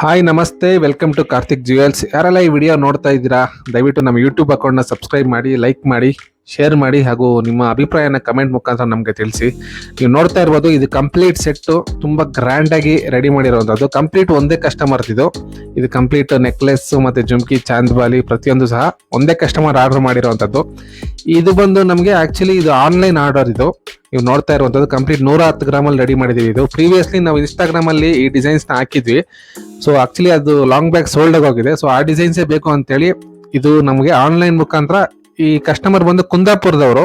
Hi ನಮಸ್ತೆ. Welcome to Karthik jewels ಯಾರೆಲ್ಲ ಈ ವಿಡಿಯೋ ನೋಡ್ತಾ ಇದ್ದೀರಾ, ದಯವಿಟ್ಟು ನಮ್ಮ ಯೂಟ್ಯೂಬ್ ಅಕೌಂಟ್ನ ಸಬ್ಸ್ಕ್ರೈಬ್ ಮಾಡಿ ಲೈಕ್ ಮಾಡಿ ಶೇರ್ ಮಾಡಿ ಹಾಗೂ ನಿಮ್ಮ ಅಭಿಪ್ರಾಯನ ಕಮೆಂಟ್ ಮುಖಾಂತರ ನಮಗೆ ತಿಳಿಸಿ. ನೀವು ನೋಡ್ತಾ ಇರ್ಬೋದು, ಇದು ಕಂಪ್ಲೀಟ್ ಸೆಟ್ಟು ತುಂಬ ಗ್ರ್ಯಾಂಡಾಗಿ ರೆಡಿ ಮಾಡಿರೋವಂಥದ್ದು ಕಂಪ್ಲೀಟ್ ಒಂದೇ ಕಸ್ಟಮರ್ ಇದು. ಇದು ಕಂಪ್ಲೀಟ್ ನೆಕ್ಲೆಸ್ ಮತ್ತು ಜುಮ್ಕಿ, ಚಾಂದ್ಬಾಲಿ ಪ್ರತಿಯೊಂದು ಸಹ ಒಂದೇ ಕಸ್ಟಮರ್ ಆರ್ಡರ್ ಮಾಡಿರೋವಂಥದ್ದು ಇದು ಬಂದು ನಮಗೆ ಆ್ಯಕ್ಚುಲಿ ಇದು ಆನ್ಲೈನ್ ಆರ್ಡರ್ ಇದು. ನೀವು ನೋಡ್ತಾ ಇರುವಂಥದ್ದು ಕಂಪ್ಲೀಟ್ ನೂರ ಹತ್ತು ಗ್ರಾಮಲ್ಲಿ ರೆಡಿ ಮಾಡಿದ್ದೀವಿ ಇದು. ಪ್ರೀವಿಯಸ್ಲಿ ನಾವು ಇನ್ಸ್ಟಾಗ್ರಾಮಲ್ಲಿ ಈ ಡಿಸೈನ್ಸ್ನ ಹಾಕಿದ್ವಿ. ಸೊ ಆಕ್ಚುಲಿ ಅದು ಲಾಂಗ್ ಬ್ಯಾಗ್ ಸೋಲ್ಡ್ ಆಗೋಗಿದೆ ಸೊ ಆ ಡಿಸೈನ್ಸೇ ಬೇಕು ಅಂತೇಳಿ ಇದು ನಮಗೆ ಆನ್ಲೈನ್ ಮುಖಾಂತರ ಈ ಕಸ್ಟಮರ್ ಬಂದು ಕುಂದಾಪುರದವರು.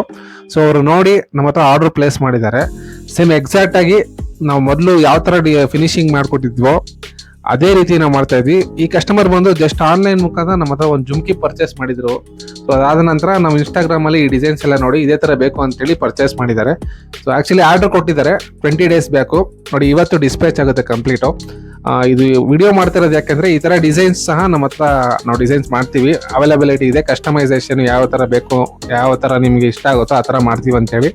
ಸೊ ಅವರು ನೋಡಿ ನಮ್ಮ ಹತ್ರ ಆರ್ಡರ್ ಪ್ಲೇಸ್ ಮಾಡಿದ್ದಾರೆ. ಸೇಮ್ ಎಕ್ಸಾಕ್ಟ್ ಆಗಿ ನಾವು ಮೊದಲು ಯಾವ ಥರ ಫಿನಿಶಿಂಗ್ ಮಾಡಿಕೊಟ್ಟಿದ್ವೋ ಅದೇ ರೀತಿ ನಾವು ಮಾಡ್ತಾ ಇದ್ವಿ. ಈ ಕಸ್ಟಮರ್ ಬಂದು ಜಸ್ಟ್ ಆನ್ಲೈನ್ ಮುಖಾಂತರ ನಮ್ಮ ಹತ್ರ ಒಂದು ಜುಮ್ಕಿ ಪರ್ಚೇಸ್ ಮಾಡಿದ್ರು. ಸೊ ಅದಾದ ನಂತರ ನಾವು ಇನ್ಸ್ಟಾಗ್ರಾಮ್ ಅಲ್ಲಿ ಈ ಡಿಸೈನ್ಸ್ ಎಲ್ಲ ನೋಡಿ ಇದೇ ತರ ಬೇಕು ಅಂತೇಳಿ ಪರ್ಚೇಸ್ ಮಾಡಿದ್ದಾರೆ. ಸೊ ಆಕ್ಚುಲಿ ಆರ್ಡರ್ ಕೊಟ್ಟಿದ್ದಾರೆ. ಟ್ವೆಂಟಿ ಡೇಸ್ ಬೇಕು. ನೋಡಿ, ಇವತ್ತು ಡಿಸ್ಪ್ಯಾಚ್ ಆಗುತ್ತೆ ಕಂಪ್ಲೀಟು ಇದು ವಿಡಿಯೋ ಮಾಡ್ತಿರೋದು ಯಾಕಂದ್ರೆ ಈ ತರ ಡಿಸೈನ್ಸ್ ಸಹ ನಮ್ಮ ಹತ್ರ ನಾವು ಡಿಸೈನ್ಸ್ ಮಾಡ್ತೀವಿ. ಅವೈಲಬಿಲಿಟಿ ಇದೆ ಕಸ್ಟಮೈಸೇಷನ್ ಯಾವ ತರ ಬೇಕು, ಯಾವ ತರ ನಿಮಗೆ ಇಷ್ಟ ಆಗುತ್ತೋ ಆ ತರ ಮಾಡ್ತೀವಿ ಅಂತೇಳಿ.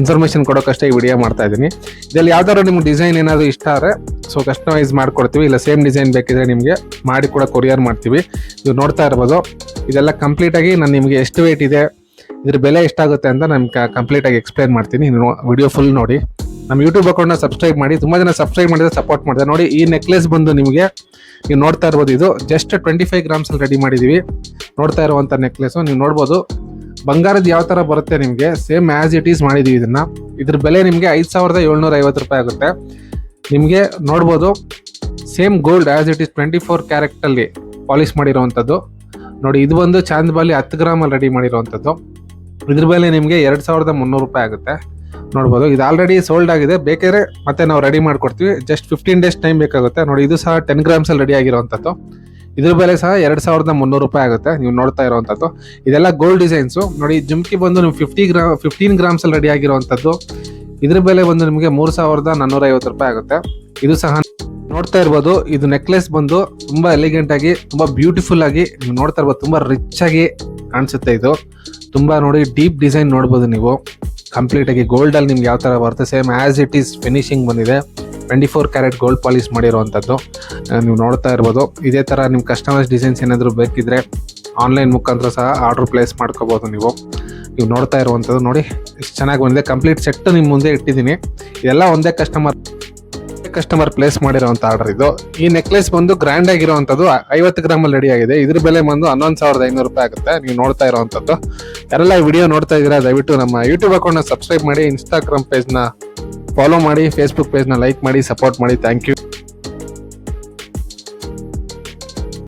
ಇನ್ಫಾರ್ಮೇಶನ್ ಕೊಡೋಕಷ್ಟೇ ಈ ವಿಡಿಯೋ ಮಾಡ್ತಾ ಇದ್ದೀನಿ. ಇದರಲ್ಲಿ ಯಾವ್ದಾದ್ರು ನಿಮ್ಗೆ ಡಿಸೈನ್ ಏನಾದರೂ ಇಷ್ಟ ಆದರೆ ಸೊ ಕಸ್ಟಮೈಸ್ ಮಾಡಿಕೊಡ್ತೀವಿ. ಇಲ್ಲ ಸೇಮ್ ಡಿಸೈನ್ ಬೇಕಿದ್ರೆ ನಿಮಗೆ ಮಾಡಿ ಕೂಡ ಕೊರಿಯರ್ ಮಾಡ್ತೀವಿ. ನೀವು ನೋಡ್ತಾ ಇರ್ಬೋದು. ಇದೆಲ್ಲ ಕಂಪ್ಲೀಟಾಗಿ ನಾನು ನಿಮಗೆ ಎಷ್ಟು ವೇಟ್ ಇದೆ, ಇದ್ರ ಬೆಲೆ ಎಷ್ಟಾಗುತ್ತೆ ಅಂತ ನಾನು ಕಂಪ್ಲೀಟಾಗಿ ಎಕ್ಸ್ಪ್ಲೈನ್ ಮಾಡ್ತೀನಿ. ನೀವು ವಿಡಿಯೋ ಫುಲ್ ನೋಡಿ. ನಮ್ಮ ಯೂಟ್ಯೂಬ್ ಅಕೌಂಟ್ನ ಸಬ್ಸ್ಕ್ರೈಬ್ ಮಾಡಿ. ತುಂಬಾ ಜನ ಸಬ್ಸ್ಕ್ರೈಬ್ ಮಾಡಿದ್ರೆ ಸಪೋರ್ಟ್ ಮಾಡಿದೆ ನೋಡಿ, ಈ ನೆಕ್ಲೆಸ್ ಬಂದು ನಿಮಗೆ, ನೀವು ನೋಡ್ತಾ ಇರ್ಬೋದು ಇದು. ಜಸ್ಟ್ ಟ್ವೆಂಟಿ ಫೈವ್ ಗ್ರಾಮ್ಸಲ್ಲಿ ರೆಡಿ ಮಾಡಿದ್ದೀವಿ ನೋಡ್ತಾ ಇರುವಂಥ ನೆಕ್ಲೇಸು ನೀವು ನೋಡ್ಬೋದು. ಬಂಗಾರದ ಯಾವ ತರ ಬರುತ್ತೆ ನಿಮಗೆ ಸೇಮ್ ಆಸ್ ಇಟ್ ಈಸ್ ಮಾಡಿದೀವಿ ಇದನ್ನ. ಇದ್ರ ಬೆಲೆ ನಿಮಗೆ ಐದು ಸಾವಿರದ ಏಳ್ನೂರ ಐವತ್ತು ರೂಪಾಯಿ ಆಗುತ್ತೆ. ನಿಮಗೆ ನೋಡ್ಬೋದು same gold as it is twenty four carat ಅಲ್ಲಿ ಪಾಲಿಶ್ ಮಾಡಿರೋವಂಥದ್ದು. ನೋಡಿ, ಇದು ಒಂದು ಚಾಂದ್ಬಾಲಿ ಹತ್ತು ಗ್ರಾಮಲ್ಲಿ ರೆಡಿ ಮಾಡಿರೋವಂಥದ್ದು. ಇದ್ರ ಬೆಲೆ ನಿಮಗೆ ಎರಡು ಸಾವಿರದ ಮುನ್ನೂರು ರೂಪಾಯಿ ಆಗುತ್ತೆ. ನೋಡ್ಬೋದು, ಇದು ಆಲ್ರೆಡಿ ಸೋಲ್ಡ್ ಆಗಿದೆ. ಬೇಕಾದ್ರೆ ಮತ್ತೆ ನಾವು ರೆಡಿ ಮಾಡ್ಕೊಡ್ತೀವಿ. ಜಸ್ಟ್ ಫಿಫ್ಟೀನ್ ಡೇಸ್ ಟೈಮ್ ಬೇಕಾಗುತ್ತೆ. ನೋಡಿ, ಇದು ಸಹ ಟೆನ್ ಗ್ರಾಮ್ಸಲ್ಲಿ ರೆಡಿ ಆಗಿರುವಂಥದ್ದು. ಇದ್ರ ಬೆಲೆ ಸಹ ಎರಡು ಸಾವಿರದ ಮುನ್ನೂರು ರೂಪಾಯಿ ಆಗುತ್ತೆ. ನೀವು ನೋಡ್ತಾ ಇರುವಂಥದ್ದು. ಇದೆಲ್ಲ ಗೋಲ್ಡ್ ಡಿಸೈನ್ಸು ನೋಡಿ ಜುಮ್ಕಿ ಬಂದು ನೀವು ಫಿಫ್ಟಿ ಗ್ರಾಮ್ ಫಿಫ್ಟೀನ್ ಗ್ರಾಮ್ಸ್ ಅಲ್ಲಿ ರೆಡಿ ಆಗಿರುವಂಥದ್ದು. ಇದ್ರ ಬೆಲೆ ಬಂದು ನಿಮಗೆ ಮೂರು ಸಾವಿರದ ನಾನ್ನೂರ ಐವತ್ತು ರೂಪಾಯಿ ಆಗುತ್ತೆ. ಇದು ಸಹ ನೋಡ್ತಾ ಇರ್ಬೋದು. ಇದು ನೆಕ್ಲೆಸ್ ಬಂದು ತುಂಬಾ ಎಲಿಗೆಂಟ್ ಆಗಿ ತುಂಬಾ ಬ್ಯೂಟಿಫುಲ್ ಆಗಿ ನೀವು ನೋಡ್ತಾ ಇರ್ಬೋದು. ತುಂಬಾ ರಿಚ್ ಆಗಿ ಕಾಣಿಸುತ್ತೆ ಇದು. ತುಂಬಾ ನೋಡಿ ಡೀಪ್ ಡಿಸೈನ್ ನೋಡ್ಬೋದು ನೀವು. ಕಂಪ್ಲೀಟ್ ಆಗಿ ಗೋಲ್ಡ್ ಅಲ್ಲಿ ನಿಮ್ಗೆ ಯಾವ ತರ ಬರುತ್ತೆ? Same as it is finishing ಬಂದಿದೆ. Twenty four carat gold polish ಮಾಡಿರುವಂಥದ್ದು. ಆ, ನೀವು ನೋಡ್ತಾ ಇರ್ಬೋದು. ಇದೇ ಥರ ನಿಮ್ಮ ಕಸ್ಟಮೈಸ್ ಡಿಸೈನ್ಸ್ ಏನಾದರೂ ಬೇಕಿದ್ರೆ ಆನ್ಲೈನ್ ಮುಖಾಂತರ ಸಹ ಆರ್ಡ್ರ್ ಪ್ಲೇಸ್ ಮಾಡ್ಕೋಬೋದು ನೀವು. ನೀವು ನೋಡ್ತಾ ಇರುವಂಥದ್ದು ನೋಡಿ, ಎಷ್ಟು ಚೆನ್ನಾಗಿ ಬಂದಿದೆ. ಕಂಪ್ಲೀಟ್ ಸೆಟ್ ನಿಮ್ಮ ಮುಂದೆ ಇಟ್ಟಿದ್ದೀನಿ. ಇದೆಲ್ಲ ಒಂದೇ ಕಸ್ಟಮರ್ ಕಸ್ಟಮರ್ ಪ್ಲೇಸ್ ಮಾಡಿರುವಂಥ ಆರ್ಡರ್ ಇದು. ಈ ನೆಕ್ಲೆಸ್ ಬಂದು ಗ್ರ್ಯಾಂಡ್ ಆಗಿರುವಂಥದ್ದು ಐವತ್ತು ಗ್ರಾಮಲ್ಲಿ ರೆಡಿ ಆಗಿದೆ. ಇದ್ರ ಬೆಲೆ ಬಂದು ಹನ್ನೊಂದು ಸಾವಿರದ ಐನೂರು ರೂಪಾಯಿ ಆಗುತ್ತೆ. ನೀವು ನೋಡ್ತಾ ಇರುವಂಥದ್ದು ಯಾರೆಲ್ಲ ವಿಡಿಯೋ ನೋಡ್ತಾ ಇದ್ದೀರಾ, ದಯವಿಟ್ಟು ನಮ್ಮ ಯೂಟ್ಯೂಬ್ ಅಕೌಂಟ್ನ ಸಬ್ಸ್ಕ್ರೈಬ್ ಮಾಡಿ ಇನ್ಸ್ಟಾಗ್ರಾಮ್ ಪೇಜ್ನ ಫಾಲೋ ಮಾಡಿ ಫೇಸ್ಬುಕ್ ಪೇಜ್ನ ಲೈಕ್ ಮಾಡಿ ಸಪೋರ್ಟ್ ಮಾಡಿ. Thank you